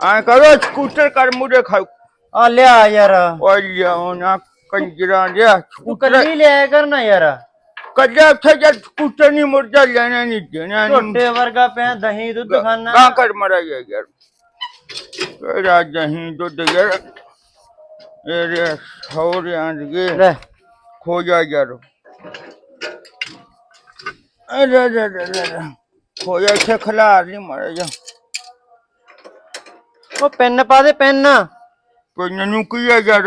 ਐ ਕਰੋ ਸਕੂਟਰ ਕਰ ਮੁਰੇ ਖਾਓ ਆ ਲਿਆ ਯਾਰ ਓਏ ਲਿਆਓ ਨਾ ਕੰਜਰਾਂ ਜਿਹਾ ਤੂੰ ਸਕੂਟਰ ਕੱਲੀ ਲਿਆ ਕਰਨਾ ਯਾਰ ਕੱਜਾ ਉੱਥੇ ਜਦ ਸਕੂਟਰ ਨਹੀਂ ਮੁਰਦਾ ਲੈਣਾ ਨਹੀਂ ਦੇਣਾ ਨਹੀਂ ਝੋਟੇ ਵਰਗਾ ਪਿਆ ਦਹੀਂ ਦੁੱਧ ਖਾਣਾ ਕਾਂ ਕਰ ਮਰਾ ਯਾਰ ਕਿਹੜਾ ਜਹੀਂ ਦੁੱਧ ਯਾਰ ਇਹ ਸੌਰਿਆਂ ਦੇ ਲੈ ਖੋ ਜਾ ਯਾਰ ਅਰੇ ਅਰੇ ਅਰੇ ਅਰੇ ਖੋ ਜਾ ਇੱਥੇ ਖਲਾਰ ਨਹੀਂ ਮਰ ਜਾ ਉਹ ਪੈਨ ਪਾ ਦੇ ਪੈਨ। ਕੋਈ ਨੂੰ ਕੀ ਹੈ ਯਾਰ?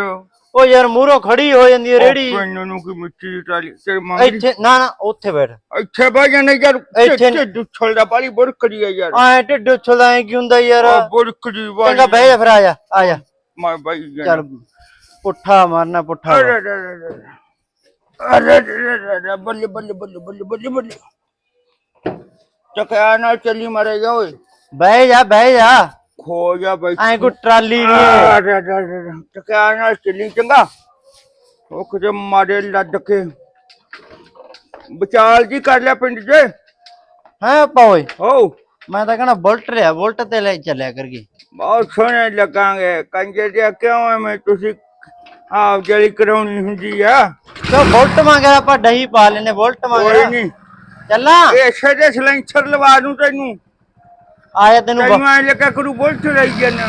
ਉਹ ਯਾਰ ਮੂਹਰੋਂ ਖੜੀ ਹੋ ਜਾਂਦੀ ਹੈ ਰੇੜੀ। ਕੋਈ ਨੂੰ ਕੀ ਮਿੱਟੀ ਦੀ ਟਾਲੀ ਤੇ ਮੰਗਦੀ ਇੱਥੇ ਨਾ ਨਾ ਉੱਥੇ ਬੈਠ। ਇੱਥੇ ਬਹਿ ਜਾਣਾ ਯਾਰ। ਇੱਥੇ ਦੁੱਛਲ ਦਾ ਬਾਲੀ ਬੁਰਕੜੀ ਹੈ ਯਾਰ। ਆਏ ਢਿੱਡ ਉਛਲਦਾ ਐ ਕੀ ਹੁੰਦਾ ਯਾਰ? ਬੁਰਕੜੀ ਵਾਲੀ ਚੰਗਾ ਬਹਿ ਜਾ ਫਿਰ ਆ ਜਾ ਆ ਜਾ। ਮੈਂ ਬਾਈ ਚੱਲ ਪੁੱਠਾ ਮਾਰਨਾ ਪੁੱਠਾ ਅਰੇ ਬੱਲੇ ਬੱਲੇ ਬੱਲੇ ਬੱਲੇ ਬੱਲੇ ਬੱਲੇ। ਚੱਕਿਆ ਨਾਲ ਚੱਲੀ ਮਰੇਗਾ ਓਏ। ਬਹਿ ਜਾ ਬਹਿ ਜਾ। ਖੋ ਜਾ ਬਾਈ। ਐ ਕੋ ਟਰਾਲੀ ਨਹੀਂ ਚੱਕਿਆ ਨਾਲ ਚੱਲੀ ਚੰਗਾ। ਉਹ ਕਿਤੇ ਮਾਰੇ ਲੱਦ ਕੇ। ਬਚਾਲ ਜੀ ਕਰ ਲਿਆ ਪਿੰਡ ਜੇ। ਹੈ ਪਾਓਏ ਹੋ ਮੈਂ ਤਾਂ ਕਹਣਾ ਬੁਲਟ ਰਿਆ ਬੁਲਟ ਤੇ ਲੈ ਚੱਲਿਆ ਕਰਗੇ ਬਹੁਤ ਸੋਹਣੇ ਲੱਗਾਂਗੇ। ਕੰਜੇ ਜਿਹਾ ਕਿਉਂ ਐਵੇਂ ਤੁਸੀਂ ਆਪ ਜਿਹੜੀ ਕਰਾਉਣੀ ਹੁੰਦੀ ਆ? ਤੋ ਬੁਲਟ ਮੰਗਿਆ ਆਪਾਂ ਦਹੀਂ ਪਾ ਲੈਨੇ ਬੁਲਟ ਕੋਈ ਮੰਗਿਆ ਨਹੀਂ ਚੱਲਾਂ। ਇਹ ਛੇੜੇ ਸਲੈਂਸਰ ਲਵਾ ਦੂੰ ਤੈਨੂੰ। ਆਇਆ ਤੈਨੂੰ ਤੈਨੂੰ ਐ ਲੱਗਾ ਕਰੂ ਬੋਲ ਚ ਰਹੀ ਜਨਾ।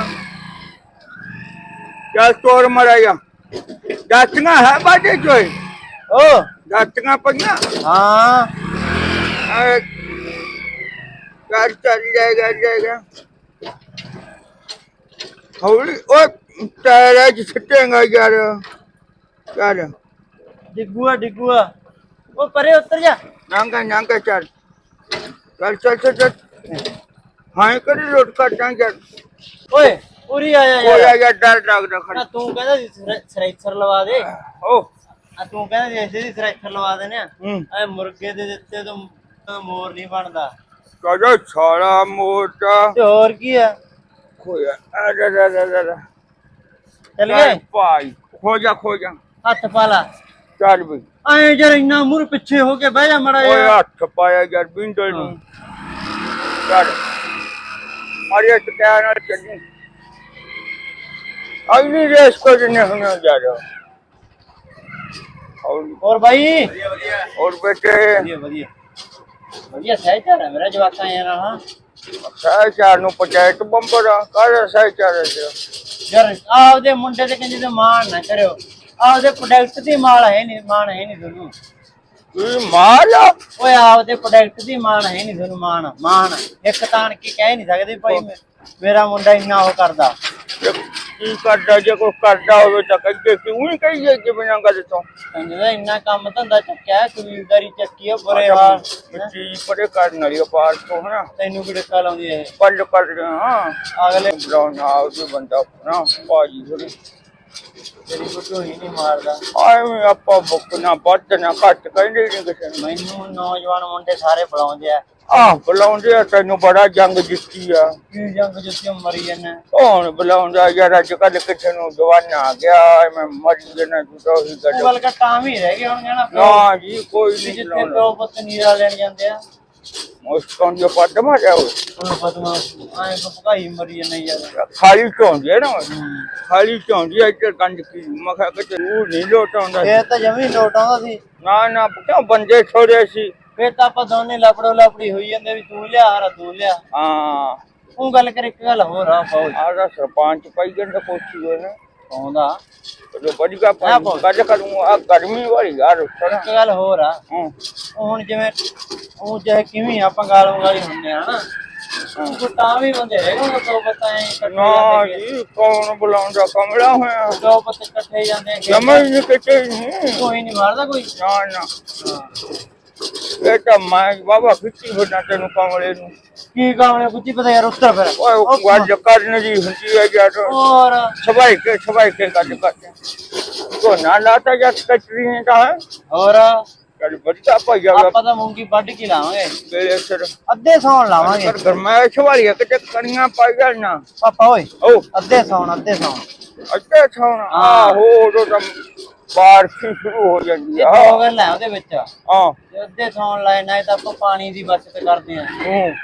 ਚੱਲ ਤੋਰ ਮਰਾਇਆ ਦਾਤੀਆਂ ਹੈ ਬਾਡੇ ਚੋਏ ਓ। ਦਾਤੀਆਂ ਪਈਆਂ। ਹਾਂ। ਐ। ਕਰ ਚੱਲ ਜਾਏਗਾ ਜਾਏਗਾ ਹੌਲੀ ਓ ਟਾਇਰਾਂ ਚ ਛੱਟੇਗਾ ਯਾਰ। ਚੱਲ। ਡਿੱਗੂਆ ਡਿੱਗੂਆ। ਉਹ ਪਰੇ ਉੱਤਰ ਜਾ। ਨਾਂਗਾ ਨਾਂਗਾ ਚੱਲ ਚੱਲ ਚੱਲ ਚੱਲ। ਹਾਂ ਕਰੀ ਲੋਟ ਕੱਟਾਂ ਯਾਰ ਓਏ ਪੂਰੀ ਆਇਆ ਯਾਰ। ਯਾਰ ਡਰ ਲੱਗਦਾ ਆ ਖੜਾ ਤੂੰ ਕਹਿੰਦਾ ਸੀ ਸਰ- ਲਵਾ ਦੇ। ਓ। ਆ ਤੂੰ ਕਹਿੰਦਾ ਸੀ ਐਸੇ ਦੀ ਸਰੈਕਸਰ ਲਵਾ ਦੇਨੇ ਆ। ਹੂੰ। ਐ ਮੁਰਗੇ ਦੇ ਦਿੱਤੇ ਤੋਂ ਤਾਂ ਮੋਰ ਨਹੀਂ ਬਣਦਾ। ਕਦੋਂ ਸਾਰਾ ਮੋਟਾ ਤੇ ਹੋਰ ਕੀ ਆ? ਖੋਇਆ ਅਰੇ ਰੇ ਰੇ ਰੇ ਰੇ ਚੱਲ ਗਏ? ਭਾਈ ਖੋ ਜਾ ਖੋ ਜਾ। ਹੱਥ ਪਾ ਲਾ। ਚੱਲ ਬਈ। ਐ ਜਰ ਇੰਨਾ ਮੁਰ ਪਿੱਛੇ ਹੋ ਕੇ ਬਹਿ ਜਾ ਮੜਾ ਓਏ ਯਾਰ ਹੱਥ ਪਾਇਆ ਯਾਰ ਬਿੰਦਲ ਨੂੰ। ਚੱਲ। ਮਾਰਿਆ ਟਕਿਆ ਨਾਲ ਚੱਲੀ। ਨਹੀਂ ਰੇਸ ਕੋ ਜਨੇ ਹੋਣਾ ਜਾ ਰਿਹਾ। ਔਰ ਹੋਰ ਬਾਈ? ਔਰ ਬੇਟੇ? ਵਧੀਆ ਵਧੀਆ। ਵਧੀਆ ਸਹਿ ਚੱਲ ਮੇਰਾ ਜਵਾਕਾਂ ਯਾਰ ਹਾਂ ਸਾਇ ਚਾਰ ਨੂੰ ਪੰਚਾਇਤ ਬੰਬਰ ਕਰ ਸਾਇ ਚਾਰ ਚ ਯਾਰ ਆਪਦੇ ਮੁੰਡੇ ਤੇ ਕਹਿੰਦੇ ਮਾਣ ਨਾ ਕਰਿਓ। ਆਪਦੇ ਪ੍ਰੋਡਕਟ ਦੀ ਮਾਲ ਹੈ ਨਹੀਂ ਮਾਣ ਹੈ ਨਹੀਂ ਤੁਹਾਨੂੰ ਮਾਲ ਆ? ਓਏ ਆਪਦੇ ਪ੍ਰੋਡਕਟ ਦੀ ਮਾਣ ਹੈ ਨਹੀਂ ਤੁਹਾਨੂੰ ਮਾਣ ਮਾਣ। ਇੱਕ ਤਾਣ ਕੇ ਕਹਿ ਨਹੀਂ ਸਕਦੇ ਭਾਈ ਮੇਰਾ ਮੁੰਡਾ ਇੰਨਾ ਉਹ ਕਰਦਾ। ਕੀ ਕਰਦਾ ਜੇ ਕੋਈ ਕਰਦਾ ਹੋਵੇ ਤਾਂ ਕਹਿੰਦੇ ਕਿਉਂ ਨਹੀਂ ਕਹੀਏ ਕਿ ਬਿਨਾਂ ਗੱਲ ਤੋਂ? ਕਹਿੰਦੇ ਇੰਨਾ ਕੰਮ ਧੰਦਾ ਚੱਕਿਆ ਕਬੀਲਦਾਰੀ ਚੱਕੀ ਆ ਬੁਰੇ ਹਾਲ ਹੈਂ? ਮਿੱਟੀ ਪਰੇ ਕਰਨ ਵਾਲੀ ਪਾਰ ਤੋਂ ਹਨਾ? ਤੈਨੂੰ ਕਿਹੜੇ ਕਾਲ ਆਉਂਦੀ ਹੈ ਪੱਲ ਕਰ ਹਾਂ। ਅਗਲੇ ਬਰਾਉਨ ਹਾਊਸ ਬੰਦਾ ਨਾ ਭਾਜੀ ਥੋੜੀ ਤੇਰੀ ਹੀ ਨਹੀਂ ਮਾਰਦਾ ਆਏ ਆਪਾਂ ਬੁੱਕ ਨਾ ਵੱਧ ਨਾ ਘੱਟ ਕਹਿੰਦੇ ਨਹੀਂ ਕਿਸੇ ਨੂੰ। ਮੈਨੂੰ ਨੌਜਵਾਨ ਮੁੰਡੇ ਸਾਰੇ ਬੁਲਾਉਂਦੇ ਆ। ਆਹ ਬੁਲਾਉਂਦੇ ਆ ਤੈਨੂੰ ਬੜਾ ਜੰਗ ਜਿੱਤੀ ਆ। ਕੀ ਜੰਗ ਜਿੱਤੇ ਮਰੀ ਜਾਂਦਾ ਕੌਣ ਬੁਲਾਉਂਦਾ ਯਾਰ ਅੱਜ ਕੱਲ ਕਿਸੇ ਨੂੰ ਜਵਾਨਾ ਆ ਗਿਆ ਮੈਂ ਮਰੀ ਜਨਾ ਤੂੰ ਤਾਂ ਉਹੀ ਗੱਲ ਟਾਮ ਹੀ ਰਹਿ ਗਿਆ ਹੁਣ ਨਾ ਜੀ ਕੋਈ ਨਹੀਂ ਜਿੱਥੇ ਪਿਓ ਪੁੱਤ ਨੀਰਾ ਲੈਣ ਜਾਂਦੇ ਆ। ਨਾ ਸੀ। ਨਾ ਨਾ ਕਿਉਂ ਬੰਦੇ ਛੋੜੇ ਸੀ? ਫੇਰ ਤਾਂ ਆਪਾਂ ਦੋਨੇ ਲਪੜੋ ਲਪੜੀ ਹੋਈ ਜਾਂਦੇ ਵੀ ਤੂੰ ਲਿਆ ਹਰਾ ਤੂੰ ਲਿਆ। ਹਾਂ। ਉਹ ਗੱਲ ਕਰ ਇੱਕ ਗੱਲ ਹੋਰ ਆ ਬਹੁਤ। ਆਹ ਸਰਪੰਚ ਪਾਈ ਗੰਦਾ ਕੋਠੀ ਹੋਏ ਨਾ। ਆਉਂਦਾ। ਜੋ ਬੜੀਗਾ ਪਾਣੀ ਕੱਢ ਕਰੂੰ ਆ ਗਰਮੀ ਵਾਲੀ ਯਾਰ ਸਣਾ ਇੱਕ ਗੱਲ ਹੋਰ ਆ। ਹਾਂ। ਉਹ ਹੁਣ ਜਿਵੇਂ ਉਹ ਚਾਹੇ ਕਿਵੇਂ ਆਪਾਂ ਗਾਲ ਆ ਹਨਾ ਤਾਂ ਵੀ ਬੰਦੇ ਹੈਗੇ ਉਹ ਦੋ ਪਤਾ ਨਾ ਜੀ ਕੌਣ ਬੁਲਾਉਂਦਾ ਕਮਲਾ ਹੋਇਆ? ਦੋ ਪੱਤੇ ਇਕੱਠੇ ਜਾਂਦੇ ਆ ਸਮਝ ਨਹੀਂ ਕਿਤੇ ਨਹੀਂ। ਕੋਈ ਨਹੀਂ ਮਾਰਦਾ ਕੋਈ। ਨਾ ਨਾ। ਇਹ ਤਾਂ ਮੈਂ ਬਾਬਾ ਖਿੱਚੀ ਹੋਣਾ ਤੈਨੂੰ ਕਮਲੇ ਨੂੰ। ਕੀ ਕਾਮਲੇ ਬੁੱਝੀ ਪਤਾ ਯਾਰ ਉੱਤਰ ਫਿਰ। ਓਏ ਉਹ ਗੱਲ ਕਰਨ ਦੀ ਹੁੰਦੀ ਹੈ ਯਾਰ ਹੋਰ। ਸਬਾਈ ਕੇ ਸਬਾਈ ਕੇ ਗੱਲ ਕਰਦੇ ਕੋ। ਨਾ ਲਾਤਾ ਜਾਂ ਕਚਰੀ ਨੇ ਕਹਾ ਹੋਰ। ਚੱਲ ਬੜਤਾ ਭਾਈ ਆ। ਆਪਾਂ ਤਾਂ ਮੂੰਗੀ ਵੱਢ ਕੇ ਲਾਵਾਂਗੇ। ਮੇਰੇ ਸਿਰ ਅੱਧੇ ਸੌਣ ਲਾਵਾਂਗੇ। ਕਰ ਗਰਮੈਸ਼ ਵਾਲੀ ਆ, ਕਿਤੇ ਕਣੀਆਂ ਪਾਈ ਜਾਣਾ ਪਾਪਾ ਓਏ। ਓ। ਅੱਧੇ ਸੌਣ ਅੱਧੇ ਸੌਣ ਅੱਗੇ ਛਾਉਣਾ ਆਹੋ ਉਦੋਂ ਤਾਂ ਬਾਰਿਸ਼ ਹੀ ਸ਼ੁਰੂ ਹੋ ਜਾਂਦੀ ਆ। ਗੱਲ ਹੈ ਉਹਦੇ ਵਿੱਚ। ਹਾਂ। ਜੇ ਅੱਧੇ ਸੌਣ ਲਾਏ ਨਾ ਤਾਂ ਆਪਾਂ ਪਾਣੀ ਦੀ ਬਚਤ ਕਰਦੇ ਆ। ਹੂੰ।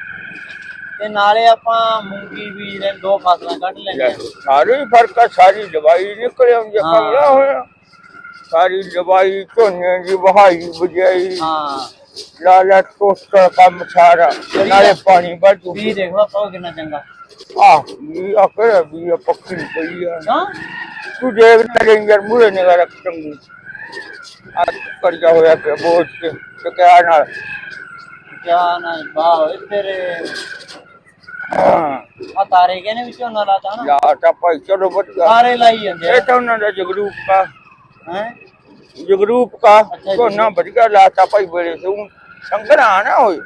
ਤੇ ਨਾਲੇ ਆਪਾਂ ਮੂੰਗੀ ਬੀਜ ਲੈ ਦੋ ਫਸਲਾਂ ਕੱਢ ਲੈਂਦੇ ਆ। ਸਾਰੀ ਫ਼ਰਕ ਆ ਸਾਰੀ ਦਵਾਈ ਨਿਕਲ ਆਉਂਦੀ ਹਾਂ। ਕਮਲਾ ਹੋਇਆ। ਸਾਰੀ ਦਵਾਈ ਝੋਨੇ ਦੀ ਵਹਾਈ ਬੁਝਾਈ ਹਾਂ। ਲਾਲਾ ਟੋਸਟਰ ਕੰਮ ਸਾਰਾ ਨਾਲੇ ਪਾਣੀ ਬਾਜੂ ਬੀਜ ਦੇਖੋ ਆਪਾਂ ਕਿੰਨਾ ਚੰਗਾ। ਆਹ ਇਹ ਆ ਕਰ ਵੀ ਆ ਪੱਕੀ ਪਈ ਆ। ਹਾਂ। ਤੂੰ ਦੇਖ ਨਾ ਰੇਂਜਰ ਮੂਰੇ ਨਿਗਾ ਰੱਖ ਚੰਗੀ। ਆ ਕਰ ਜਾ ਹੋਇਆ ਕਿ ਬੋਝ ਕੇ ਤੇ ਕਿਆ ਨਾਲ। ਕਿਆ ਨਾ ਬਾਹ ਹੋਏ ਤੇਰੇ। ਹਾਂ। ਆ ਤਾਰੇ ਕਹਿੰਦੇ ਵਿੱਚੋਂ ਨਾ ਲਾਤਾ ਨਾ? ਯਾ ਤਾਂ ਭਾਈ ਚਲੋ ਵਧੀਆ। ਤਾਰੇ ਲਾਈ ਜਾਂਦੇ ਇਹ ਤਾਂ ਉਹਨਾਂ ਦਾ ਜਗਰੂਪ ਕਾ ਹੈ? ਜਗਰੂਪ ਕਾ ਜੀ। ਕੋਨਾ ਵਧੀਆ ਲਾਤਾ ਭਾਈ ਬੜੇ ਤੋਂ ਸੰਗਣਾ ਨਾ ਹੋਏ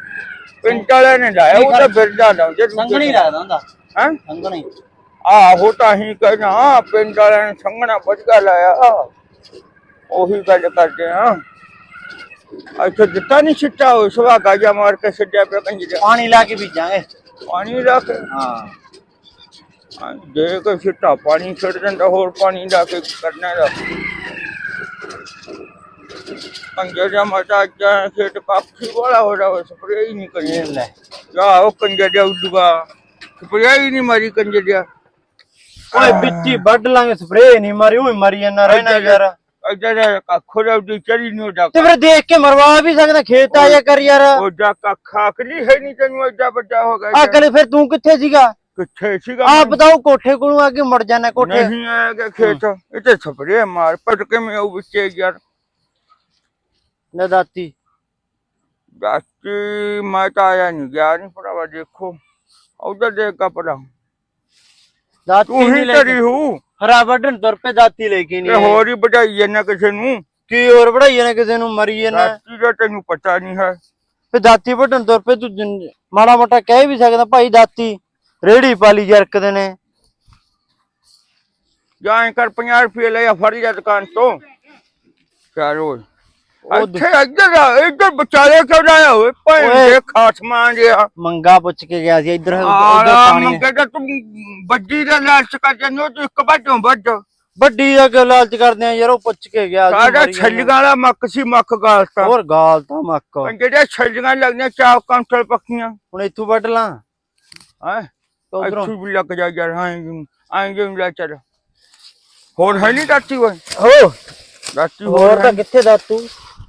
ਪਿੰਡ ਵਾਲੇ ਨੇ ਲਾਇਆ ਉਹ ਤਾਂ ਨਾ ਜੇ ਸੰਗਣੀ ਲੱਗਦਾ ਹੁੰਦਾ। ਹਾਂ? ਸੰਗਣੀ ਆਹੋ ਤਾਂ ਹੀ ਕਹਿਣਾ ਪਿੰਡ ਵਾਲਿਆਂ ਨੇ ਸੰਗਣਾ ਵਧੀਆ ਲਾਇਆ। ਉਹੀ ਗੱਲ ਕਰਦੇ ਆ। ਅੱਛਾ ਦਿੱਤਾ ਨਹੀਂ ਸਿੱਟਾ ਉਹ ਸਵਾ ਗਾਜਾ ਮਾਰ ਕੇ ਛੱਡਿਆ ਪਿਆ ਕੰਜੀ ਦਾ ਪਾਣੀ ਲਾ ਕੇ ਬੀਜਾਂਗੇ ਪਾਣੀ ਰੱਖ ਹਾਂ। ਹਾਂ, ਜੇ ਕੋਈ ਸਿੱਟਾ ਪਾਣੀ ਛੱਡ ਦਿੰਦਾ ਹੋਰ ਪਾਣੀ ਲਾ ਕੇ ਕਰਨਾ ਦਾ ਕੰਜਰ ਮਟਾ ਜਾ ਖੇਤ ਪਾਪੀ ਵਾਲਾ ਹੋ ਰਿਹਾ ਸਪਰੇ ਹੀ ਨਹੀਂ ਕਰੀ ਲੈ। ਜਾ ਉਹ ਕੰਜਰ ਉੱਡੂਗਾ। ਸਪਰੇ ਹੀ ਨਹੀਂ ਮਾਰੀ ਕੰਜਰ ਓਏ ਬਿੱਤੀ ਵੱਢ ਲਾਂਗੇ ਸਪਰੇ ਨਹੀਂ ਮਾਰੀ ਓਏ ਮਰੀ ਜਾਂਦਾ ਰਹਿਣਾ ਯਾਰ। ਅਜਾ ਕੱਖੋ ਦਾ ਉੱਡੀ ਚੜੀ ਨੂੰ ਜਾ ਤੇ ਫਿਰ ਦੇਖ ਕੇ ਮਰਵਾ ਵੀ ਸਕਦਾ ਖੇਤ ਆ ਜਾ ਕਰ ਯਾਰ। ਉਹ ਜਾ ਕੱਖਾ ਕਲੀ ਹੈ ਨਹੀਂ ਤੈਨੂੰ ਐਡਾ ਵੱਡਾ ਹੋ ਗਿਆ ਆ ਕਰੇ ਫਿਰ ਤੂੰ ਕਿੱਥੇ ਸੀਗਾ? ਕਿੱਥੇ ਸੀਗਾ? ਆ ਬਤਾਓ ਕੋਠੇ ਕੋਲੋਂ ਆ ਕੇ ਮੁੜ ਜਾਣਾ ਕੋਠੇ। ਨਹੀਂ ਆਏਗਾ ਖੇਤ। ਇਹ ਤੇ ਸਪਰੇ ਮਾਰ ਪਟ ਕੇ ਮੈਂ ਉਹ ਵਿੱਚੇ ਯਾਰ। ਲੈ ਦਾਤੀ ਜਾਤੀ ਮੈਂ ਤਾਂ ਆਇਆ ਨਹੀਂ ਗਿਆ ਨਹੀਂ ਭਰਾਵਾ ਦੇਖੋ। ਉਧਰ ਦੇਖ ਕਪੜਾ ਦਾਤੀ ਤੂੰ ਨਹੀਂ ਹੀ ਲੈ ਤੇਰੀ ਕੇ। ਹੂੰ। ਹਰਾ ਵੱਢਣ ਤੁਰ ਪੇ ਦਾਤੀ ਲੈ ਕੇ ਤੇ ਨਹੀਂ ਹੋਰ ਹੀ ਵਧਾਈ ਜਾਂਦਾ ਕਿਸੇ ਨੂੰ। ਕੀ ਹੋਰ ਵੜਾਈ ਜਾਣਾ ਕਿਸੇ ਨੂੰ ਮਰੀ ਜਾਣਾ ਜਾਤੀ ਦਾ ਤੈਨੂੰ ਪਤਾ ਨਹੀਂ ਹੈ। ਫੇ ਦਾਤੀ ਵੱਢਣ ਤੁਰ ਪੇ ਤੂੰ ਜਿਨ- ਮਾੜਾ ਮੋਟਾ ਕਹਿ ਵੀ ਸਕਦਾ ਭਾਈ ਦਾਤੀ ਰੇੜੀ ਪਾਲੀ ਜਰਕਦੇ ਨੇ। ਜਾਂ ਕਰ 50 ਰੁਪਏ ਲਿਆ ਫੜ ਜਾ ਦੁਕਾਨ ਤੋਂ। ਦੁ- ਇੱਥੇ ਇੱਧਰ ਆ, ਇੱਧਰ ਵਿਚਾਲੇ ਕਿਉਂ ਆਇਆ ਹੋਏ? ਭਾਈ ਓਏ। ਦੇ ਖਾਸਮਾਂ ਜਿਆ ਮੰਗਾ ਪੁੱਛ ਕੇ ਗਿਆ ਸੀ ਇੱਧਰ ਉੱਧਰ ਆਲਾ ਪਾਣੀ ਮੰਗੇ ਤਾਂ ਤੂੰ ਬੱਜੀ ਦਾ ਲਾਲਚ ਕਰ ਜਾਂਦੇ ਹੋ ਤੂੰ ਇੱਕ ਵੱਜੋਂ ਵੱਜ ਵੱਡੀ ਦਾ ਕਿਉਂ ਲਾਲਚ ਕਰਦੇ ਆ ਯਾਰ ਉਹ ਪੁੱਛ ਕੇ ਗਿਆ ਸੀ, ਸਾਡਾ ਮਰੀ ਛੱਲੀਆਂ। ਵਾਲਾ ਮੱਕ ਸੀ ਮੱਕ ਗਾਲਤਾ ਹੋਰ ਗਾਲ ਤਾਂ ਮੱਕ ਜਿਹੜੇ ਛੱਲੀਆਂ ਲੱਗਦੀਆਂ ਚਾਹ ਕਾਉਂਟਰ ਪੱਕੀਆਂ। ਹੁਣ ਇੱਥੋਂ ਵੱਢ ਲਾਂ। ਹੈ? ਉਧਰੋਂ ਵੀ ਲੱਗ ਜਾ ਯਾਰ ਹਾਂ ਆਏਂਗੇ ਲੈ ਚੱਲ। ਹੋਰ ਹੈ ਨਹੀਂ ਦਾਤੀ ਓਏ। ਹੋ ਦਾਤੀ ਹੋਰ ਤਾਂ ਕਿੱਥੇ ਦਾਤੂ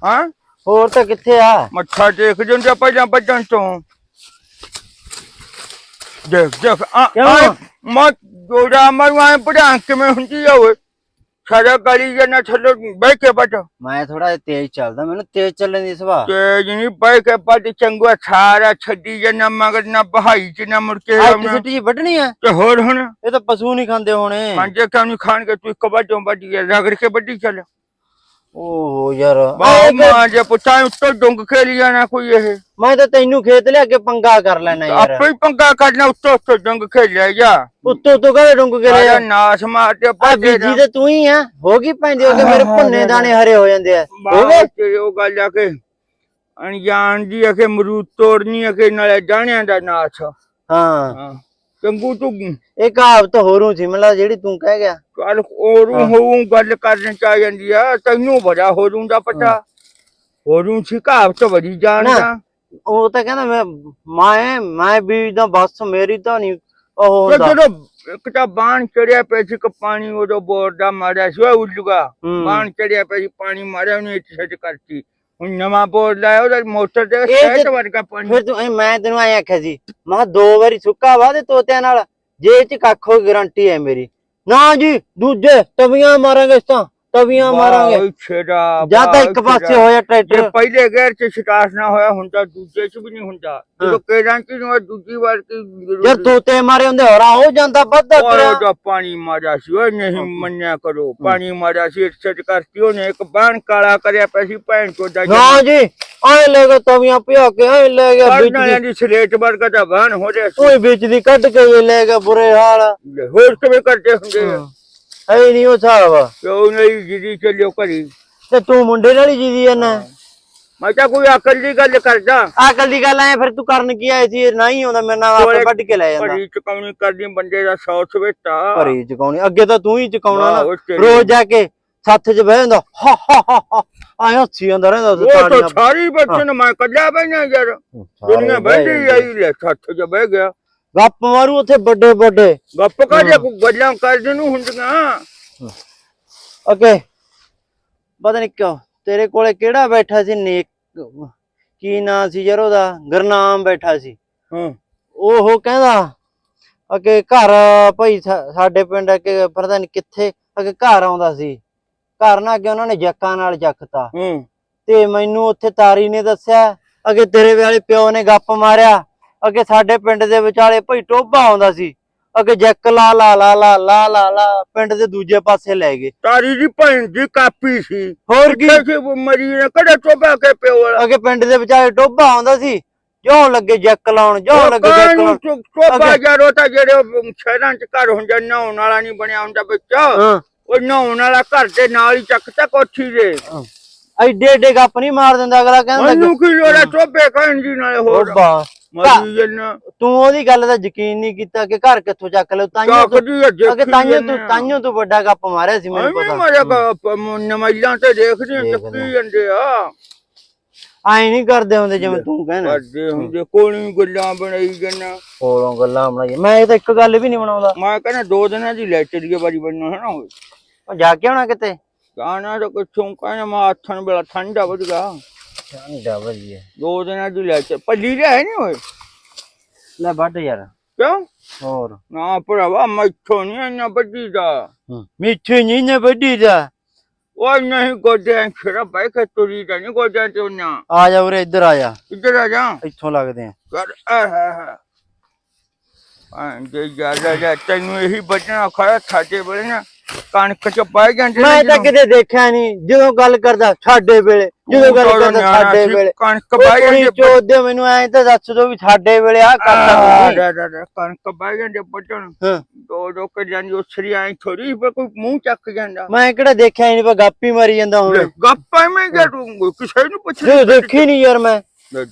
ਹਾਂ? ਹੋਰ ਤਾਂ ਕਿੱਥੇ ਆ? ਮੱਥਾ ਟੇਕ ਜਾਂਦੇ ਪਹਿਲਾਂ ਵੱਜਣ ਤੋਂ। ਦੇਖ ਦੇਖ ਆ? ਆ ਮਤ ਜੋੜਾ ਮਰਵਾਏ ਪੜਾਂ ਕਿਵੇਂ ਹੁੰਦੀ ਆ ਓਏ? ਸਾਰਾ ਗਲੀ ਜਨਾ ਥੱਲੇ ਬਹਿ ਕੇ ਵੱਜ ਮੈਂ ਥੋੜਾ ਤੇਜ਼ ਚੱਲਦਾ ਮੈਨੂੰ ਤੇਜ਼ ਚੱਲਣ ਦੀ ਸੁਭਾਅ ਤੇ ਜਣੀ ਬਹਿ ਕੇ ਵੱਜ ਚੰਗਾ ਸਾਰਾ ਛੱਡੀ ਜਨਾ ਮਗਰ ਨਾ ਬਹਾਈ ਚ ਨਾ ਮੁੜ ਕੇ ਆ ਆਉਣਾ। ਸਿੱਟੀ ਵੱਢਣੀ ਆ? ਤੇ ਹੋਰ ਹੁਣ? ਇਹ ਤਾਂ ਪਸ਼ੂ ਨਹੀਂ ਖਾਂਦੇ ਹੋਣੇ। ਮਾਂਜੇ ਕਿਉਂ ਨਹੀਂ ਖਾਣਗੇ? ਤੂੰ ਇੱਕ ਵੱਜੋਂ ਵੱਜ ਗਿਆ ਰਗੜ ਕੇ ਵੱਡੀ ਚੱਲ। ਓਹੋ ਯਾਰ। ਬਾਹ ਮਾਂ ਜੇ ਪੁੱਛਾਂ ਉੱਤੋਂ ਡੁੰਗ ਖੇਲੀ ਜਾਣਾ ਕੋਈ ਇਹ। ਮੈਂ ਤਾਂ ਤੈਨੂੰ ਖੇਤ ਲਿਆ ਕੇ ਪੰਗਾ ਕਰ ਲੈਣਾ ਯਾਰ। ਆਪੇ ਹੀ ਪੰਗਾ ਕਰਨਾ ਉੱਤੋਂ ਉੱਤੋਂ ਡੁੰਗ ਖੇਲਿਆ ਜਾ ਉੱਤੋਂ ਤੋਂ ਕਹੇ ਡੁੰਗ ਕੇ ਸਾਰਾ ਲਿਆ ਨਾਸ ਮਾਰ ਤੇ ਆ ਭੱਜੇ ਬੀਜੀ ਤੇ ਤੂੰ ਹੀ ਆ। ਹੋ ਗਈ ਪੈਂਦੀ ਹੋ ਕੇ ਮੇਰੇ ਭੁੰਨੇ ਦਾਣੇ ਹਰੇ ਹੋ ਜਾਂਦੇ ਆ। ਹੋ ਗਏ? ਤੇ ਉਹ ਗੱਲ ਆ ਕੇ ਅਣਜਾਣ ਦੀ ਆ ਕਿ ਮਰੂਦ ਤੋੜਨੀ ਆ ਕਿ ਨਾਲੇ ਜਾਣਿਆਂ ਦਾ ਨਾਸ। ਹਾਂ। ਹਾਂ। ਚੰਗੂ ਤੂੰ ਇਹ ਕਹਾਵਤ ਹੋਰੂ ਸੀ ਮਤਲਬ ਜਿਹੜੀ ਤੂੰ ਕਹਿ ਗਿਆ। ਕੱਲ ਹੋਰੂ ਹੋਊ ਗੱਲ ਕਰਨ ਚਾ ਜਾਂਦੀ ਆ ਤੈਨੂੰ ਬੜਾ ਹੋਰੂ ਦਾ ਪਤਾ। ਹੋਰੂ ਸੀ ਕਹਾਵਤ ਬੜੀ ਜਾਣਦਾ ਉਹ ਤਾਂ ਕਹਿੰਦਾ ਮੈਂ ਮੈਂ ਮੈਂ ਬੀਜਦਾ ਬਸ ਮੇਰੀ ਤਾਂ ਨਹੀਂ ਉਹ ਤੇ ਹੁੰਦਾ। ਜਦੋਂ ਇੱਕ ਤਾਂ ਬਾਣ ਚੜਿਆ ਪਿਆ ਸੀ ਕਿ ਪਾਣੀ ਉਦੋਂ ਬੋਰ ਦਾ ਮਾਰਿਆ ਸੀ ਉਹ ਉੱਲੂਗਾ। ਬਾਣ ਚੜਿਆ ਪਿਆ ਸੀ ਪਾਣੀ ਮਾਰਿਆ ਉਹਨੇ ਇੱਥੇ ਸੱਟ ਕਰਤੀ। ਹੁਣ ਨਵਾਂ ਬੋਰ ਲਾਇਆ ਉਹਦਾ ਮੋਟਰ ਇਹ ਸੈਟ ਵਰਗਾ ਪਾਣੀ। ਫਿਰ ਤੂੰ ਐ ਮੈਂ ਤੈਨੂੰ ਐ ਆਖਿਆ ਸੀ ਮੈਂ ਕਿਹਾ ਦੋ ਵਾਰੀ ਸੁੱਕਾ ਵਾ ਤੇ ਤੋਤਿਆਂ ਨਾਲ ਜੇ ਇਹ ਚ ਕੱਖੋ ਗਾਰੰਟੀ ਹੈ ਮੇਰੀ। ਨਾ ਜੀ ਦੂਜੇ ਤਵੀਆਂ ਮਾਰਾਂਗੇ ਇਸ ਤਾਂ। ਤਵੀਆਂ ਮਾਰਾਂਗੇ। ਛੇੜਾ ਜਾਂ ਤਾਂ ਇੱਕ ਪਾਸੇ ਹੋਇਆ ਜੇ ਟਰੈਕਟਰ ਪਹਿਲੇ ਗੇਰ ਚ ਸ਼ਿਕਾਸ ਨਾ ਹੋਇਆ ਹੁੰਦਾ ਦੂਜੇ ਚ ਵੀ ਨਹੀਂ ਹੁੰਦਾ। ਜਦੋਂ ਕੇਰਾਂ ਚ ਨੂੰ ਦੂਜੀ ਵਾਰ ਕੀ ਯਾਰ ਤੋਤੇ ਮਾਰੇ ਹੁੰਦੇ ਹੋਰਾਂ ਹੋ ਜਾਂਦਾ ਵੱਧਦਾ ਉਹ ਤੁਰਿਆ। ਜੋ ਪਾਣੀ ਮਾਰਿਆ ਸੀ ਉਹ ਨਹੀਂ ਮੰਨਿਆ ਕਰੋ। ਪਾਣੀ ਮਾਰਿਆ ਸੀ ਸੱਚ ਕਰਤੀ ਉਹਨੇ ਇੱਕ ਬਾਣ ਕਾਲਾ ਕਰਿਆ ਪਿਆ ਸੀ ਭੈਣ ਚੋ ਦਾ ਨਾ ਜੀ ਐ ਲੈ ਗਿਆ ਤਵੀਆਂ ਪਿਆ ਕੇ ਐ ਲੈ ਗਿਆ ਵਿੱਚ ਦੀ ਸਲੇਟ ਵਰਗਾ ਦਾ ਬਾਣ ਹੋ ਸੀ। ਕੋਈ ਵਿੱਚ ਦੀ ਕੱਢ ਕੇ ਲੈ ਗਿਆ ਬੁਰੇ ਹਾਲ ਹੋਰ ਕਿਵੇਂ ਕਰਦੇ ਹੁੰਦੇ ਆ? ਐ ਨਹੀਂ ਉਹ ਹਿਸਾਬ ਕਿਉਂ ਨਹੀਂ ਜਿੱਦੀ ਚੱਲਿਓ ਕਰੀ ਤੇ ਤੂੰ ਮੁੰਡੇ ਨਾਲ ਹੀ ਜੀਦੀ ਜਾਂਦਾ ਮੈਂ ਤਾਂ ਕੋਈ ਅਕਲ ਦੀ ਗੱਲ ਕਰਦਾ। ਆਕਲ ਦੀ ਗੱਲ ਐ ਫਿਰ ਤੂੰ ਕਰਨ ਕੀ ਆਇਆ ਸੀ? ਨਾ ਹੀ ਆਉਂਦਾ ਮੇਰੇ ਨਾਲ ਆਪੇ ਵੱਢ ਕੇ ਲੈ ਜਾਂਦਾ। ਭਰੀ ਚੁਕਾਉਣੀ ਕਰਦੀ ਬੰਦੇ ਦਾ ਸੌ ਸਵੇਟਾ। ਭਰੀ ਚੁਕਾਉਣੀ ਅੱਗੇ ਤਾਂ ਤੂੰ ਹੀ ਚੁਕਾਉਣਾ ਵਾਹ, ਉਹ ਨਾ ਤੇਰੀ। ਰੋਜ਼ ਜਾ ਕੇ ਸੱਥ 'ਚ ਬਹਿ ਜਾਂਦਾ ਹਾ ਹਾ ਹਾ ਹਾ ਆਏ ਹੱਸੀ ਜਾਂਦਾ ਰਹਿੰਦਾ ਉਹ ਤਾਂ ਤਾੜੀਆਂ। ਸਾਰੀ ਬੱਚਨ ਮੈਂ ਕੱਢਿਆ ਬੈਣਾ ਯਾਰ। ਦੁਨੀਆ ਬੈਠੀ ਆਈ ਲੈ ਸੱਤ ਚ ਬਹਿ ਗਿਆ। ਗੱਪ ਮਾਰੂ ਉੱਥੇ ਵੱਡੇ ਵੱਡੇ। ਗੱਪ ਕਾ ਜੇ ਕੋਈ ਗੱਲਾਂ ਕਰਦੇ ਨੂੰ ਹੁੰਦੀਆਂ। ਓਕੇ। ਪਤਾ ਨਹੀਂ ਕਿਉਂ ਤੇਰੇ ਕੋਲੇ ਕਿਹੜਾ ਬੈਠਾ ਸੀ ਨੇਕ? ਕੀ ਨਾਂ ਸੀ ਯਾਰ ਉਹਦਾ? ਗੁਰਨਾਮ ਬੈਠਾ ਸੀ। ਹਾਂ। ਉਹ ਕਹਿੰਦਾ ਅਕੇ ਘਰ ਭਾਈ ਸਾਡੇ ਪਿੰਡ ਕਿ ਪਤਾ ਨਹੀਂ ਕਿੱਥੇ ਅਕੇ ਘਰ ਆਉਂਦਾ ਸੀ। ਘਰ ਨਾ ਅੱਗੇ ਉਹਨਾਂ ਨੇ ਜੱਕਾਂ ਨਾਲ ਚੱਕਤਾ ਹੂੰ। ਤੇ ਮੈਨੂੰ ਉੱਥੇ ਤਾਰੀ ਨੇ ਦੱਸਿਆ ਅਗੇ ਤੇਰੇ ਵਾਲੇ ਪਿਓ ਨੇ ਗੱਪ ਮਾਰਿਆ। ਅਗੇ ਸਾਡੇ ਪਿੰਡ ਦੇ ਵਿਚਾਲੇ ਭਾਈ ਟੋਭਾ ਆਉਂਦਾ ਸੀ। ਅਗੇ ਜੱਕ ਲਾ ਲਾ ਲਾ ਲਾ ਲਾ ਲਾ ਲਾ ਪਿੰਡ ਦੇ ਦੂਜੇ ਪਾਸੇ ਲੈ ਗਏ। ਤਾਰੀ ਦੀ ਭੈਣ ਦੀ ਕਾਪੀ ਸੀ। ਹੋਰ ਕੀ? ਸੀ ਮਰੀ ਨੇ? ਕਦੇ ਚੋਬਾ ਕੇ ਪਿਓ ਵਾਲਾ? ਅਗੇ ਪਿੰਡ ਦੇ ਵਿਚਾਲੇ ਟੋਭਾ ਆਉਂਦਾ ਸੀ। ਜੋ ਲੱਗੇ ਜੱਕ ਲਾਉਣ ਜੋ ਲੱਗੇ ਜੱਕ ਲਾਉਣ। ਚੋਬਾ ਜਾਰੋ ਤਾਂ ਜਿਹੜੇ ਸ਼ਹਿਰਾਂ ਚ ਘਰ ਹੁੰਦਾ ਨਹਾਉਣ ਵਾਲਾ ਨਹੀਂ ਬਣਿਆ ਹੁੰਦਾ ਵਿੱਚ। ਹਾਂ। ਉਹ ਨਹਾਉਣ ਵਾਲਾ ਘਰ ਦੇ ਨਾਲ ਹੀ ਚੱਕਤਾ ਕੋਠੀ ਦੇ। ਐਡੇ ਐਡੇ ਗੱਪ ਨਹੀਂ ਮਾਰ ਦਿੰਦਾ ਅਗਲਾ ਕਹਿੰਦਾ ਮੈਨੂੰ ਕੀ ਲੋੜਾ ਚੋਬੇ ਕਹਿਣ ਦੀ ਨਾਲੇ ਹੋਰ? ਬਾ ਮਰੀ ਜੰਨਾ ਤੂੰ ਉਹਦੀ ਗੱਲ ਦਾ ਯਕੀਨ ਨਹੀਂ ਕੀਤਾ ਕਿ ਘਰ ਕਿੱਥੋਂ ਚੱਕ ਲਿਓ ਤਾਈਓ ਅਗੇ ਤਾਈਓ ਤੂੰ ਤਾਈਓ ਤੂੰ ਵੱਡਾ ਗੱਪ ਮਾਰਿਆ ਸੀ ਮੈਨੂੰ ਮੈਂ ਪਤਾ। ਮਾਰਿਆ ਨਮਾਈਲਾਂ ਤੇ ਦੇਖਦੇ ਚੱਕੀ ਜਾਂਦੇ ਆ। ਐ ਨਹੀਂ ਕਰਦੇ ਹੁੰਦੇ ਜਿਵੇਂ ਤੂੰ ਕਹਿਣਾ। ਕਰਦੇ ਹੁੰਦੇ ਕੋਣੀ ਗੱਲਾਂ ਬਣਾਈ ਜੰਨਾ ਕੋਲੋਂ ਗੱਲਾਂ ਬਣਾਈ ਮੈਂ ਇਹ ਤਾਂ ਇੱਕ ਗੱਲ ਵੀ ਨਹੀਂ ਬਣਾਉਂਦਾ। ਮੈਂ ਕਹਿੰਦਾ ਦੋ ਦਿਨਾਂ ਦੀ ਲੈ ਚਲੀਏ ਵਾਰੀ ਬਣਨਾ ਹੈ ਨਾ ਉਹ ਜਾ ਕੇ ਆਉਣਾ ਕਿਤੇ? ਗਾਣਾ ਤਾਂ ਕਿੱਥੋਂ ਕਹਿੰਦਾ ਮੈਂ ਆਥਣ ਵੇਲਾ ਠੰਡਾ ਵਧਗਾ ਠੰਡਾ ਵਧੀਆ। ਦੋ ਦਿਨਾਂ ਦੀ ਲੈ ਚ ਪੱਲੀ ਰਿਹਾ ਨਹੀਂ ਹੋਏ ਲੈ ਵੱਢ ਯਾਰ। ਕਿਉਂ? ਹੋਰ। ਨਾ ਭਰਾਵਾ ਮੈਥੋਂ ਨਹੀਂ ਇੰਨਾ ਵੱਡੀ ਦਾ ਮਿੱਠੇ ਨਹੀਂ ਨੇ ਵੱਡੀ ਦਾ ਉਹ ਨਹੀਂ ਗੋਡਿਆਂ ਛੜਾ ਬੈ ਕੇ ਤੁਰੀ ਦਾ ਨਹੀਂ ਗੋਡਿਆਂ ਤੇ ਨਾ ਆ ਜਾ ਉਰੇ ਇੱਧਰ ਆ ਜਾ। ਇੱਧਰ ਆ ਜਾ। ਇੱਥੋਂ ਲੱਗਦੇ ਆ। ਕਰ ਆ ਹਾ ਹਾ ਆਂ ਜੇ ਜ਼ਿਆਦਾ ਜਾ ਤੈਨੂੰ ਇਹੀ ਬਚਣਾ ਖੜਾ ਸਾਡੇ ਵੇਲੇ ਨਾ ਕਣਕ ਚ ਪੈ ਜਾਂਦੇ ਮੈਂ ਤਾਂ ਕਿਤੇ ਦੇਖਿਆ ਨਹੀਂ ਜਦੋਂ ਗੱਲ ਕਰਦਾ ਸਾਡੇ ਵੇਲੇ ਜਦੋਂ ਗੱਲ ਕਰਦਾ ਸਾਡੇ ਵੇਲੇ। ਕਣਕ ਪੈ ਜਾਂਦੇ ਚੋਦ ਮੈਨੂੰ ਐਂ ਤਾਂ ਦੱਸ ਦੋ ਵੀ ਸਾਡੇ ਵੇਲੇ ਆ ਕਰਦਾ ਕਣਕ ਪੈ ਜਾਂਦੇ ਬਚਣ ਹਾਂ। ਦੋ ਦੋ ਕੇ ਜਾਂਦੀ ਉਸਰੀ ਆਈ ਥੋੜੀ ਪਰ ਕੋਈ ਮੂੰਹ ਚੱਕ ਜਾਂਦਾ। ਮੈਂ ਕਿਹੜਾ ਦੇਖਿਆ ਨਹੀਂ ਪਰ ਗਾਪੀ ਮਾਰੀ ਜਾਂਦਾ ਹੁਣ। ਗੱਪਾਂ ਮੈਂ ਜੇ ਤੂੰ ਕਿਸੇ ਨੂੰ ਪੁੱਛ ਦੇਖੀ ਨਹੀਂ ਯਾਰ ਮੈਂ।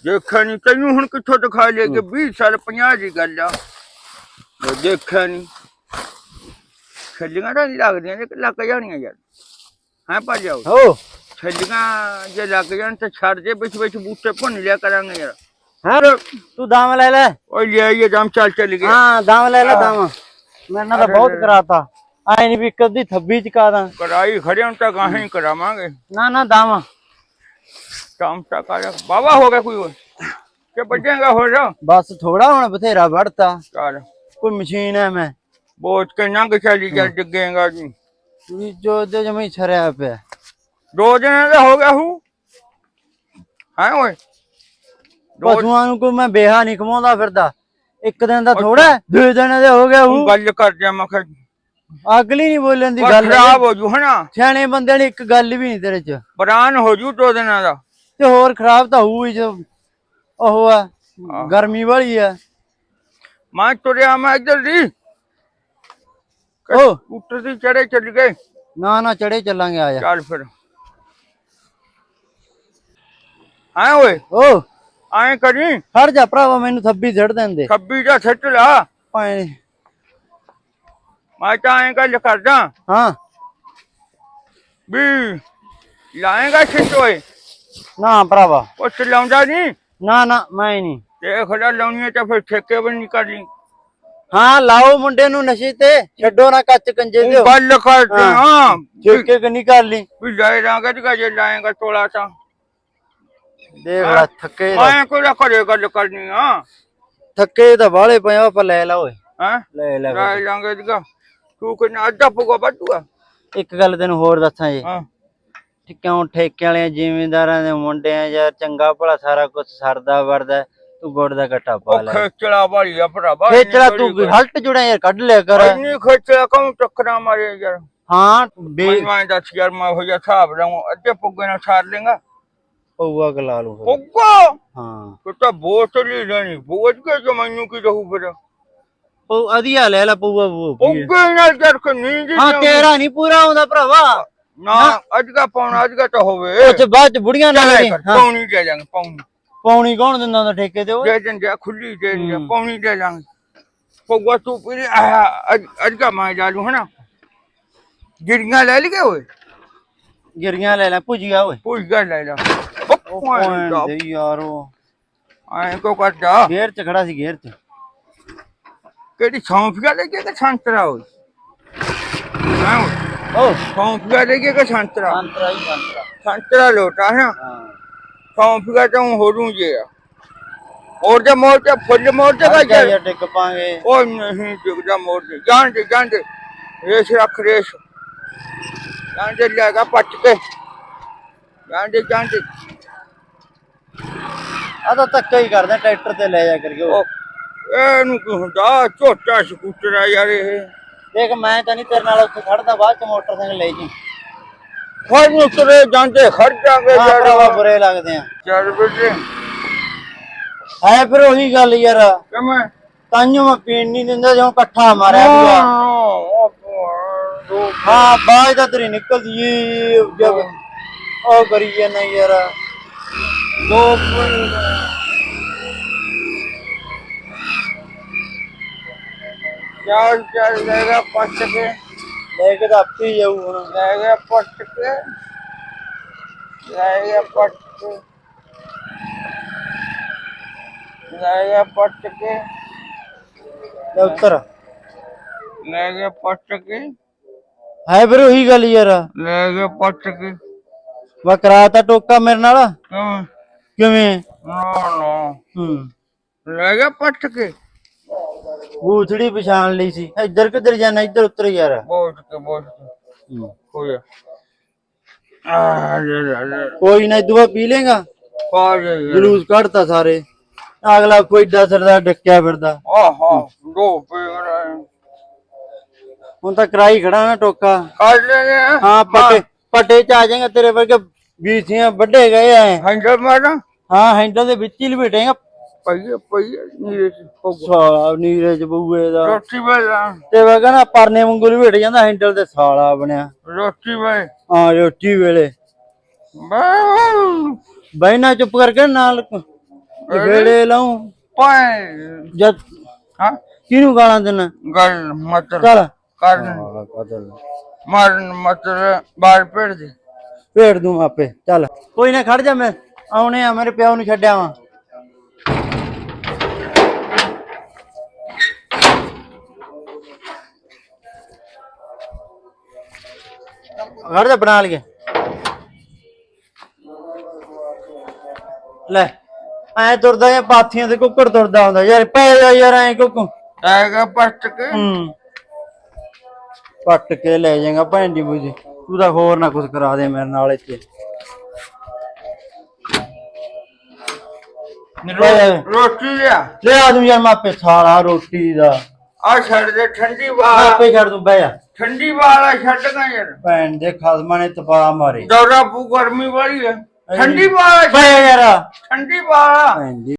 ਦੇਖਿਆ ਨਹੀਂ ਤੈਨੂੰ ਹੁਣ ਕਿੱਥੋਂ ਦਿਖਾ ਲਿਆ ਕਿ 20 ਸਾਲ 50 ਦੀ ਗੱਲ ਆ। ਦੇਖਿਆ ਨਹੀਂ। ਛੱਲੀਆਂ ਤਾਂ ਨੀ ਲੱਗਦੀਆਂ ਜੇ ਲੱਗ ਜਾਣੀਆਂ ਯਾਰ। ਹਾਂ ਪਾ ਜਾਓ ਹੋ। ਛੱਲੀਆਂ ਜੇ ਲੱਗ ਜਾਣ ਤਾਂ ਛੱਡ ਦੇ ਵਿੱਚ ਵਿੱਚ ਬੂਟੇ ਭੁੰਨ ਲਿਆ ਕਰਾਂਗੇ ਯਾਰ। ਹਾਂ? ਤੂੰ ਦਾਮ ਲੈ ਲੈ। ਓਏ ਲੈ ਇਹ ਦਮ ਚੱਲ ਚੱਲ ਗਿਆ। ਹਾਂ ਦਾਮ ਲੈ ਲੈ ਦਾਮ। ਮੇਰੇ ਨਾਲ ਬਹੁਤ ਕਰਾਤਾ। ਆਏ ਨਹੀਂ ਵੀ ਅੱਧੀ ਥੱਬੀ ਚਕਾ ਦਾਂ। ਕਰਾਈ ਖੜਿਆਂ ਤਾਂ ਗਾਹਾਂ ਕਰਾਵਾਂਗੇ। ਨਾ ਨਾ ਦਾਮ। ਕੰਮ ਤਾਂ ਕਰ। ਬਾਬਾ ਹੋ ਗਿਆ ਕੋਈ ਹੋਰ। ਕਿ ਵੱਡੇਗਾ ਹੋ ਜਾ ਬਸ ਥੋੜਾ ਹੁਣ ਬਥੇਰਾ ਵੜਤਾ ਚੱਲ। ਕੋਈ ਮਸ਼ੀਨ ਹੈ ਮੈਂ। ਕੇ ਨੰਗ ਚੱਲੀ ਜਾ ਡਿੱਗੇਗਾ ਜੀ। ਵੀ ਜੋ ਦੇ ਜਮਈ ਛਰਿਆ ਪਿਆ। ਦੋ ਦਿਨਾਂ ਦਾ ਹੋ ਗਿਆ ਹੂੰ। ਹਾਂ ਓਏ? ਪਸ਼ੂਆਂ ਨੂੰ ਕੋਈ ਮੈਂ ਬੇਹਾ ਨਹੀਂ ਕਮਾਉਂਦਾ ਫਿਰਦਾ। ਇੱਕ ਦਿਨ ਦਾ ਥੋੜਾ ਦੋ ਦਿਨ ਦੇ ਹੋ ਗਿਆ ਹੂੰ। ਗੱਲ ਕਰ ਜਾ ਮੈਂ ਕਿਹਾ ਅਗਲੀ ਨਹੀਂ ਬੋਲਣ ਦੀ ਗੱਲ ਖਰਾਬ ਹੋ ਜੂ ਹਨਾ। ਸਿਆਣੇ ਬੰਦੇ ਨੇ ਇੱਕ ਗੱਲ ਵੀ ਨਹੀਂ ਤੇਰੇ ਚ। ਬਰਾਨ ਹੋ ਜੂ ਦੋ ਦਿਨਾਂ ਦਾ। ਤੇ ਹੋਰ ਖਰਾਬ ਤਾਂ ਹੋਊ ਹੀ ਜੋ ਉਹ ਆ ਗਰਮੀ ਵਾਲੀ ਆ ਮੈਂ ਤੁਰਿਆ ਮੈਂ ਇੱਧਰ ਦੀ। ਉੱਤਰ ਦੀ ਚੜੇ ਚੱਲ ਗਏ। ਨਾ ਨਾ ਚੜੇ ਚੱਲਾਂਗੇ ਆ ਜਾ। ਚੱਲ ਫਿਰ। ਹਾਂ ਓਏ? ਓ ਐਂ ਕਰੀ? ਖੜ ਜਾ ਭਰਾਵਾ ਮੈਨੂੰ ਥੱਬੀ ਛੱਡ ਦਿੰਦੇ। ਖੱਬੀ ਦਾ ਛੱਟ ਲਾ। ਭਾਵੇਂ। ਮੈਂ ਤਾਂ ਐਂ ਗੱਲ ਕਰਦਾ। ਹਾਂ। ਵੀ ਲਾਏਗਾ ਛੱਟ ਓਏ? ਨਾ ਭਰਾਵਾ। ਉਹ ਚਲਾਉਂਦਾ ਨਹੀਂ ਨਾ ਨਾ ਮੈਂ ਨਹੀਂ ਤੇ ਖੜਾ ਲਾਉਣੀ ਹੈ ਤਾਂ ਫਿਰ ਠੇਕੇ ਵੀ ਨਹੀਂ ਕਰਨੀ। ਹਾਂ ਲਾਓ ਮੁੰਡੇ ਨੂੰ ਨਸ਼ੇ ਤੇ ਛੱਡੋ ਨਾ ਕੱਚ ਕੰਜੇ ਤੂੰ ਦਿਓ। ਗੱਲ ਕਰਦੇ ਹਾਂ। ਹਾਂ। ਠੇਕੇ ਕੰਨੀ ਕਰ ਲਈ। ਵੀ ਲੈ ਰਾਂਗਾ ਤੇ ਜੇ ਲਾਏਗਾ ਤੋਲਾ ਤਾਂ। ਦੇਖ ਲੈ ਥੱਕੇ ਦਾ- ਮੈਂ ਕੋਈ ਕਰੇ ਗੱਲ ਕਰਨੀ ਆ? ਥੱਕੇ ਤਾਂ ਵਾਲੇ ਪਏ ਆ, ਆਪਾਂ ਲੈ ਲਾ ਓਏ। ਹਾਂ? ਲੈ ਲੈ ਲੈ ਲਾਂਗੇ ਦੀਗਾ ਤੂੰ ਕੋਈ ਨਾ ਅੱਧਾ ਪੂਗਾ ਬੱਟੂਆ ਇੱਕ ਗੱਲ ਤੈਨੂੰ ਹੋਰ ਦੱਸਾਂ ਜੀ। ਹਾਂ। ਕਿ ਕਿਉਂ ਠੇਕੇ ਵਾਲਿਆਂ ਜ਼ਿਮੀਂਦਾਰਾਂ ਦੇ ਮੁੰਡਿਆਂ ਯਾਰ ਚੰਗਾ ਭਲਾ ਸਾਰਾ ਕੁਝ ਸਰਦਾ ਵਰਦਾ ਤੂੰ ਗੁੜ ਦਾ ਗੱਟਾ ਪਾ ਉਹ ਲੈ। ਖੇਚਲਾ ਵਾਲੀ ਆ ਭਰਾਵਾ ਖੇਚਲਾ ਤੂੰ ਹਲਟ ਜੁੜਿਆ ਯਾਰ ਕੱਢ ਲਿਆ ਕਰ। ਇੰਨੀ ਖੇਚਲਾ ਕੌਣ ਟੱਕਰਾ ਮਾਰੇ ਯਾਰ? ਹਾਂ ਬੇ ਮੈਂ ਦੱਸ ਯਾਰ ਮੈਂ ਹੋ ਜਾ ਹਿਸਾਬ ਲਾਉਂ ਅੱਧੇ ਪੁੱਗੇ ਨਾਲ ਛਾੜ ਲੇਗਾ ਪਊਆ ਗਲਾ ਲੂ। ਪੁੱਗਾ? ਹਾਂ। ਤੂੰ ਤਾਂ ਬੋਤਲ ਲੈਣੀ ਬੋਝ ਕੇ ਮੈਨੂੰ ਕੀ ਰਹੂ ਫਿਰ? ਪਊ ਅਧੀਆ ਲੈ ਲੈ ਪਊਆ ਉਹ। ਪੁੱਗੇ ਨਾਲ ਜਰ ਕੇ ਨੀਂਦ ਹੀ ਤੇਰਾ ਨਹੀਂ ਪੂਰਾ ਆਉਂਦਾ ਭਰਾਵਾ। ਨਾ ਅੱਜ ਕਾ ਪਾਉਣਾ ਅੱਜ ਕਾ ਤਾਂ ਹੋਵੇ। ਉੱਥੇ ਬਾਅਦ ਚ ਬੁੜੀਆਂ ਨਾਲ ਲੜੀ। ਕਰ, ਹਾਂ। ਪੌਣੀ ਪੌਣੀ ਕੌਣ ਦਿੰਦਾ ਹੁੰਦਾ ਠੇਕੇ ਤੇ ਓਏ? ਦੇ ਦਿੰਦੇ ਆ, ਖੁੱਲੀ ਦੇ ਦਿੰਦੇ ਆ, ਪੌਣੀ ਦੇ ਜਾਵਾਂਗੇ ਪਊਗਾ ਤੂੰ ਪੀਲੀ ਆਹ ਅੱਜ ਅੱਜ ਕਾ ਮੈਂ ਜਾ ਲੂ ਹਨਾ? ਗਿਰੀਆਂ ਲੈ ਲਈਏ ਓਏ? ਗਿਰੀਆਂ ਲੈ ਲੈ ਭੁਜੀਆ ਓਏ। ਪੁੱਛ ਗਿਆ ਲੈ ਲਾ। ਉਹ ਦੇ ਯਾਰੋ? ਐਂ ਕੋ ਕਰਦਾ? ਗੇਰ ਚ ਖੜਾ ਸੀ ਗੇਰ ਚ। ਕਿਹੜੀ ਸੌਂਫੀਆ ਲੈ ਕੇ ਕਿ ਸੰਤਰਾ ਹੋਈ ਹਾਂ ਓ। ਸੌਂਫੀਆ ਲੈ ਕੇ ਕਿ ਸੰਤਰਾ? ਸੰਤਰਾ ਹੀ ਸੰਤਰਾ। ਸੰਤਰਾ ਲੋਟਾ ਹਾਂ। ਮੋਰ ਤੇ ਫੁੱਲ ਮੋਰ ਤੇ ਜਾ ਜਾ। ਜਾ ਟਿਕ ਪਾਂਗੇ। ਉਹ ਨਹੀਂ ਜੁਗਦਾ ਮੋਰ ਤੇ ਜਾਣ ਦੇ ਜਾਣ ਦੇ। ਰੇਸ ਰੱਖ ਰੇਸ। ਦੇ ਲੈਗਾ ਪੱਟ ਕੇ। ਜਾਣ ਦੇ ਆ ਤਾਂ ਧੱਕਾ ਹੀ ਕਰਦੇ ਟਰੈਕਟਰ ਤੇ ਲੈ ਜਾ ਕਰਕੇ ਉਹ। ਉਹ ਇਹਨੂੰ ਕੀ ਹੁੰਦਾ? ਝੋਟਾ ਸਕੂਟਰ ਆ ਯਾਰ ਇਹ। ਦੇਖ ਮੈਂ ਤਾਂ ਨਹੀਂ ਤੇਰੇ ਨਾਲ ਉੱਥੇ ਖੜਦਾ ਬਾਅਦ ਚ ਮੋਟਰਸਾਈਕਲ ਲੈ ਜੀ। ਫੜ ਨੂੰ ਤੁਰੇ ਜਾਂਦੇ ਖੜ ਜਾਗੇ ਹਾਂ ਭਰਾਵਾ ਬੁਰੇ ਲੱਗਦੇ ਆ। ਚੱਲ ਬੇਟੇ ਹੈ ਫਿਰ ਉਹੀ ਗੱਲ ਯਾਰ। ਕਿਵੇਂ? ਤਾਈਓ ਮੈਂ ਪੀਣ ਨਹੀਂ ਦਿੰਦਾ ਜਿਉਂ ਇਕੱਠਾ ਮਾਰਿਆ ਦੋ ਹਾਂ ਬਾਜ ਤਾਂ ਤੇਰੀ ਨਿਕਲਦੀ ਏ। ਜਬ ਉਹ ਕਰੀ ਜਾਂਦਾ ਯਾਰ। ਦੋ ਚਾਰ ਚਾਰ ਲੈਗਾ ਕੇ। ਲੈ ਕੇ ਤਾਂ ਆਪੇ ਜਾਊ ਹੁਣ। ਲੈਗਾ ਪੱਟ ਕੇ ਲੈਗਾ ਪੱਟ ਕੇ ਲੈਗਾ ਪੱਟ ਕੇ। ਲੈ ਉੱਤਰ। ਲੈਗਾ ਪੱਟ ਕੇ। ਹੈ ਫਿਰ ਉਹੀ ਗੱਲ ਯਾਰ। ਲੈਗਾ ਪੱਟ ਕੇ। ਵਾ ਕਰਾਤਾ ਟੋਕਾ ਮੇਰੇ ਨਾਲ। ਕਿਵੇਂ ਕਿਵੇਂ? ਨਾ ਨਾ। ਹੂੰ। ਲੈਗਾ ਪੱਟ ਕੇ। ਬੂਥੜੀ ਪਛਾਣ ਲਈ ਸੀ। ਇੱਧਰ ਕਿੱਧਰ ਜਾਣਾ ਇੱਧਰ ਉੱਤਰ ਯਾਰ। ਆ ਕੋਈ ਨਾ ਦੁਆ ਪੀ ਲੇਗਾ ਜਲੂਸ ਕੱਢਤਾ ਸਾਰੇ। ਅਗਲਾ ਕੋਈ ਦਸਰ ਦਾ ਡੱਕਿਆ ਫਿਰਦਾ। ਆਹਾ ਦੋ ਪੇਗਰਾ ਹੁਣ। ਤਾਂ ਕਰਾਈ ਖੜਾ ਨਾ ਟੋਕਾ। ਕੱਢ ਹਾਂ ਪੱਟੇ ਪੱਟੇ ਚ ਆ ਜਾਏਗਾ ਤੇਰੇ ਵਰਗੇ ਬੀਸੀਆਂ ਵੱਡੇ ਗਏ ਐ। ਹੰਡਰ ਮਾਰਾ। ਹਾਂ ਹੈਂਡਲ ਦੇ ਵਿੱਚ ਹੀ ਲਪੇਟੇਗਾ। ਪਈਏ ਪਈਏ ਨੀਰੇ ਪਊਗਾ ਸਾਲਾ ਨੀਰੇ ਚ ਬੂਏ ਦਾ। ਰੋਟੀ ਵੇਲਾ ਤੇ ਵਾ ਕਹਿੰਦਾ ਪਰਨੇ ਵਾਂਗੂ ਲਪੇਟ ਜਾਂਦਾ ਹੈਂਡਲ ਤੇ ਸਾਲਾ ਬਣਿਆ। ਰੋਟੀ ਵੇ ਹਾਂ ਰੋਟੀ ਵੇਲੇ। ਬੈਨਾ ਚੁੱਪ ਕਰਕੇ ਨਾਲ ਵੇੜੇ ਲਾਉ। ਪਾਏ ਜਦ ਹਾਂ। ਕਿਹਨੂੰ ਗਾਲਾਂ ਦੇਣਾ ਗੱਲ ਮਤਲਬ ਚੱਲ। ਕਰਨ। ਮਾਰਨ ਮਤਲਬ ਬਾਹਰ ਪੇੜ ਦੇ। ਭੇੜ ਦੂੰ ਆਪੇ। ਚੱਲ। ਕੋਈ ਨਾ ਖੜ ਜਾ ਮੈਂ। ਆਉਣੇ ਆ ਮੇਰੇ ਪਿਓ ਨੂੰ ਛੱਡਿਆ ਵਾਂ। ਖੜ ਜਾ ਬਣਾ ਲਈਏ। ਲੈ ਐ ਤੁਰਦਾ ਜਾਂ ਪਾਥੀਆਂ ਤੇ ਕੁੱਕੜ ਤੁਰਦਾ ਹੁੰਦਾ। ਯਾਰ ਪੈ ਜਾ ਯਾਰ ਐ ਕੁੱਕੂ ਆਏਗਾ ਪੱਟ ਕੇ। ਹੂੰ। ਪੱਟ ਕੇ ਲੈ ਜਾਏਗਾ ਭੈਣ ਦੀ ਬੂਜੀ ਤੂੰ ਤਾਂ ਹੋਰ ਨਾ ਕੁਝ ਕਰਾ ਦੇ ਮੇਰੇ ਨਾਲ ਇੱਥੇ। ਰੋ- ਰੋਟੀ ਲਿਆ। ਲੈ ਆ ਤੂੰ ਯਾਰ ਮਾਪੇ ਸਾਲਾ ਰੋਟੀ ਦਾ। ਆ ਛੱਡ ਦੇ ਠੰਡੀ ਬਾਹਰ ਆਪੇ ਛੱਡ ਤੂੰ ਬਹਿ ਜਾ। ਠੰਡੀ ਬਾਹਰ ਛੱਡ ਗਾ ਯਾਰ। ਭੈਣ ਦੇ ਖਸਮਾਂ ਨੇ ਤਪਾ ਮਾਰੇ। ਦੌਰਾ ਪੂ ਗਰਮੀ ਵਾਲੀ ਹੈ ਠੰਡੀ ਬਹਿ ਜਾ ਯਾਰ। ਠੰਡੀ ਬਾਹਰ ਭੈਣ ਦੀ